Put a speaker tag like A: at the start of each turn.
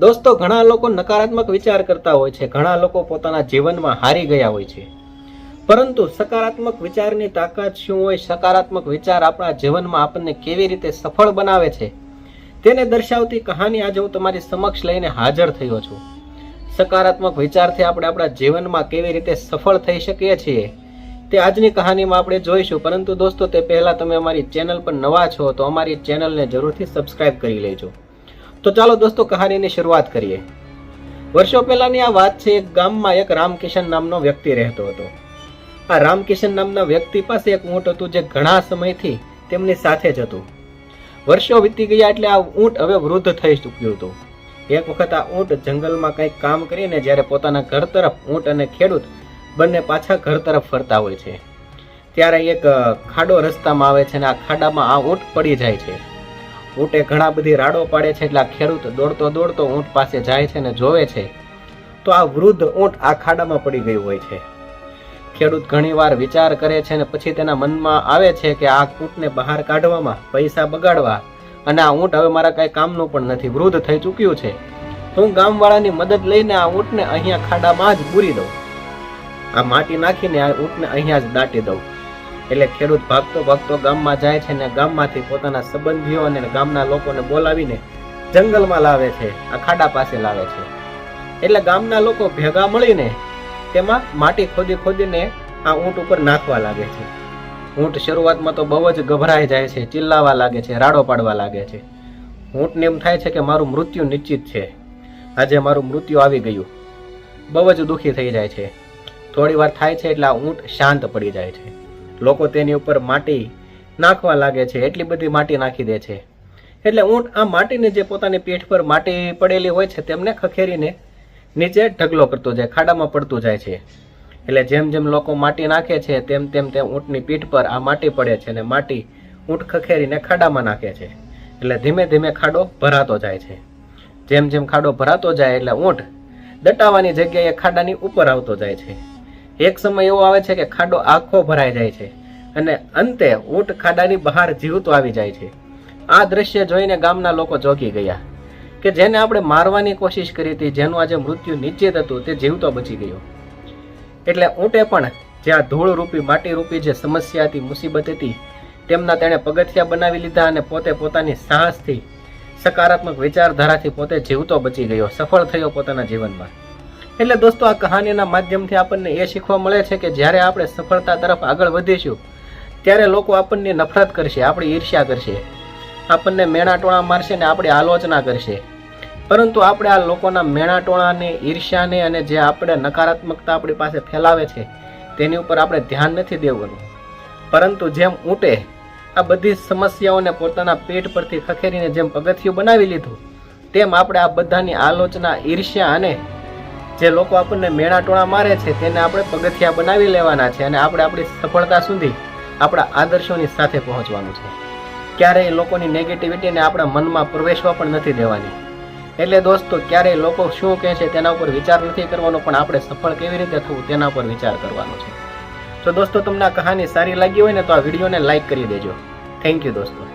A: દોસ્તો, ઘણા લોકો નકારાત્મક વિચાર કરતા હોય છે. ઘણા લોકો પોતાના જીવનમાં હારી ગયા હોય છે. પરંતુ સકારાત્મક વિચારની તાકાત શું હોય? સકારાત્મક વિચાર આપણા જીવનમાં આપણને કેવી રીતે સફળ બનાવે છે? તેને દર્શાવતી કહાની આજે હું તમારી સમક્ષ લઈને હાજર થયો છું. સકારાત્મક વિચારથી આપણે આપણા જીવનમાં કેવી રીતે સફળ થઈ શકીએ છીએ? તે આજની કહાનીમાં આપણે જોઈશું. પરંતુ દોસ્તો, તે પહેલાં તમે અમારી ચેનલ પર નવા છો તો અમારી ચેનલને જરૂરથી સબસ્ક્રાઈબ કરી લેજો. તો ચાલો દોસ્તો કહાનીની શરૂઆત કરીએ. વર્ષો પહેલાની આ વાત છે, એક ગામમાં એક રામકિશન નામનો વ્યક્તિ રહેતો હતો. આ રામકિશન નામના વ્યક્તિ પાસે એક ઊંટ હતું જે ઘણા સમયથી તેમની સાથે જ હતું. વર્ષો વીતી ગયા એટલે આ ઊંટ હવે વૃદ્ધ થઈ ચૂક્યું હતું. એક વખત આ ઊંટ જંગલમાં કંઈક કામ કરીને જ્યારે પોતાના ઘર તરફ ઊંટ અને ખેડૂત બંને પાછા ઘર તરફ ફરતા હોય છે. ત્યારે એક ખાડો રસ્તામાં આવે છે અને આ ખાડામાં આ ઊંટ પડી જાય છે. ઊંટે ઘણા બધી રાડો પાડે છે એટલે આ ખેડૂત દોડતો દોડતો ઊંટ પાસે જાય છે અને જોવે છે, તો આ વૃદ્ધ ઊંટ આ ખાડામાં પડી ગયું હોય છે. ખેડૂત ઘણીવાર વિચાર કરે છે અને પછી તેના મનમાં આવે છે કે આ ઊંટને બહાર કાઢવામાં પૈસા બગાડવા અને આ ઊંટ હવે મારા કાંઈ કામનું પણ નથી, વૃદ્ધ થઈ ચૂક્યું છે. હું ગામવાળાની મદદ લઈને આ ઊંટને અહીંયા ખાડામાં જ પૂરી દઉં. આ માટી નાખીને આ ઊંટને અહીંયા જ દાટી દઉં. એટલે ખેડૂત ભાગતો ભાગતો ગામમાં જાય છે ને ગામમાંથી પોતાના સંબંધીઓ અને ગામના લોકોને બોલાવીને જંગલમાં લાવે છે, આ ખાડા પાસે લાવે છે. એટલે ગામના લોકો ભેગા મળીને તેમાં માટી ખોદી ખોદીને આ ઊંટ ઉપર નાખવા લાગે છે. ઊંટ શરૂઆતમાં તો બહુ જ ગભરાઈ જાય છે, ચિલ્લાવા લાગે છે, રાડો પાડવા લાગે છે. ઊંટને એમ થાય છે કે મારું મૃત્યુ નિશ્ચિત છે. આજે મારું મૃત્યુ આવી ગયું. બહુ જ દુઃખી થઈ જાય છે. થોડી વાર થાય છે એટલે આ ઊંટ શાંત પડી જાય છે. લોકો તેની ઉપર માટી નાખવા લાગે છે, એટલી બધી માટી નાખી દે છે. એટલે ઊંટ આ માટીને જે પોતાની પીઠ પર માટી પડેલી હોય છે, તેમને ખખેરીને નીચે ઢગલો કરતો જાય, ખાડામાં પડતું જાય છે. એટલે જેમ જેમ લોકો માટી નાખે છે, તેમ તેમ તે ઊંટની પીઠ પર આ માટી પડે છે અને માટી ઊંટ ખખેરીને ખાડામાં નાખે છે. એટલે ધીમે ધીમે ખાડો ભરાતો જાય છે. જેમ જેમ ખાડો ભરાતો જાય, એટલે ઊંટ દટાવાની જગ્યાએ ખાડાની ઉપર આવતો જાય છે. એક સમય એવો આવે છે કે ખાડો આખો ભરાઈ જાય છે અને અંતે ઊંટ ખાડાની બહાર જીવતો આવી જાય છે. આ દ્રશ્ય જોઈને ગામના લોકો જોગી ગયા કે જેને આપણે મારવાની કોશિશ કરી હતી, જેનું આજે મૃત્યુ નિશ્ચિત હતું, તે જીવતો બચી ગયો. એટલે ઊંટે પણ જ્યાં ધૂળ રૂપી, માટી રૂપી જે સમસ્યા હતી, મુસીબત હતી, તેમના તેણે પગથિયા બનાવી લીધા અને પોતે પોતાની સાહસથી સકારાત્મક વિચારધારાથી પોતે જીવતો બચી ગયો, સફળ થયો પોતાના જીવનમાં. એટલે દોસ્તો, આ કહાનીના માધ્યમથી આપણને એ શીખવા મળે છે કે જ્યારે આપણે સફળતા તરફ આગળ વધીશું, ત્યારે લોકો આપણને નફરત કરશે, આપણી ઈર્ષ્યા કરશે. આપણને મેણાટોણા મારશે ને આપણી આલોચના કરશે. પરંતુ આપણે આ લોકોના મેણાટોણાને, ઈર્ષ્યાને અને જે આપણે નકારાત્મકતા આપણી પાસે ફેલાવે છે, તેની ઉપર આપણે ધ્યાન નથી દેવાનું. પરંતુ જેમ ઊંટે, આ બધી સમસ્યાઓને પોતાના પેટ પરથી ખખેરીને જેમ પગથિયું બનાવી લીધું, તેમ આપણે આ બધાની આલોચના, ઈર્ષ્યા અને જે લોકો આપણને મેણાટોણા મારે છે તેને આપણે પગથિયા બનાવી લેવાના છે અને આપણે આપણી સફળતા સુધી આપણા આદર્શોની સાથે પહોંચવાનું છે. ક્યારેય લોકોની નેગેટિવિટીને આપણા મનમાં પ્રવેશવા પણ નથી દેવાની. એટલે દોસ્તો, ક્યારેય લોકો શું કહે છે તેના ઉપર વિચાર નથી કરવાનો, પણ આપણે સફળ કેવી રીતે થવું તેના ઉપર વિચાર કરવાનો છે. તો દોસ્તો, તમને આ કહાની સારી લાગી હોય ને તો આ વિડીયોને લાઈક કરી દેજો. થેન્ક યુ દોસ્તો.